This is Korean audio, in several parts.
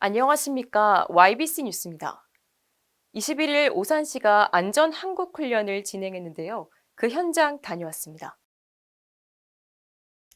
안녕하십니까. YBC 뉴스입니다. 21일 오산시가 안전 한국 훈련을 진행했는데요. 그 현장 다녀왔습니다.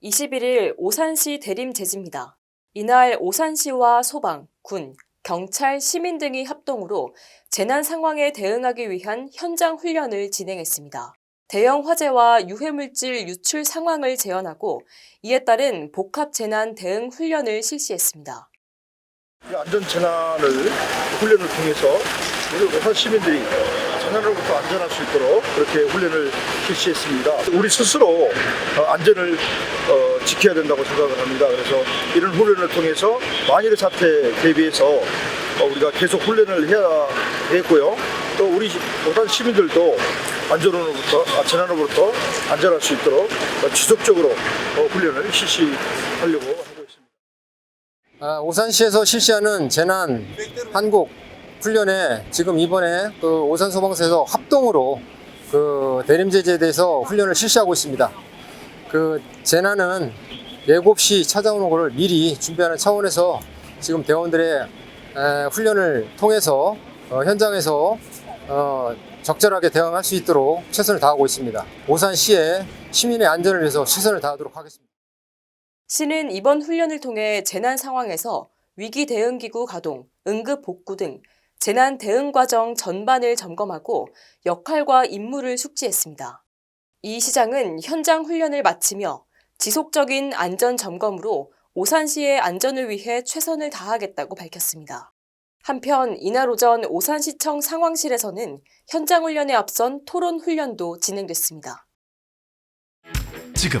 21일 오산시 대림제지입니다. 이날 오산시와 소방, 군, 경찰, 시민 등이 합동으로 재난 상황에 대응하기 위한 현장 훈련을 진행했습니다. 대형 화재와 유해물질 유출 상황을 재현하고 이에 따른 복합 재난 대응 훈련을 실시했습니다. 이 안전 재난을 훈련을 통해서 우리 오산 시민들이 재난으로부터 안전할 수 있도록 그렇게 훈련을 실시했습니다. 우리 스스로 어, 안전을 어, 지켜야 된다고 생각을 합니다. 그래서 이런 훈련을 통해서 만일의 사태에 대비해서 어, 우리가 계속 훈련을 해야 되겠고요. 또 우리 오산 시민들도 안전으로부터 아, 재난으로부터 안전할 수 있도록 어, 지속적으로 어, 훈련을 실시하려고 있습니다. 아, 오산시에서 실시하는 재난 한국 훈련에 지금 이번에 그 오산 소방서에서 합동으로 그 대림제재에 대해서 훈련을 실시하고 있습니다. 그 재난은 예고 없이 찾아오는 것을 미리 준비하는 차원에서 지금 대원들의 에, 훈련을 통해서 어, 현장에서 어, 적절하게 대응할 수 있도록 최선을 다하고 있습니다. 오산시의 시민의 안전을 위해서 최선을 다하도록 하겠습니다. 시는 이번 훈련을 통해 재난 상황에서 위기 대응 기구 가동, 응급 복구 등 재난 대응 과정 전반을 점검하고 역할과 임무를 숙지했습니다. 이 시장은 현장 훈련을 마치며 지속적인 안전 점검으로 오산시의 안전을 위해 최선을 다하겠다고 밝혔습니다. 한편 이날 오전 오산시청 상황실에서는 현장 훈련에 앞선 토론 훈련도 진행됐습니다. 지금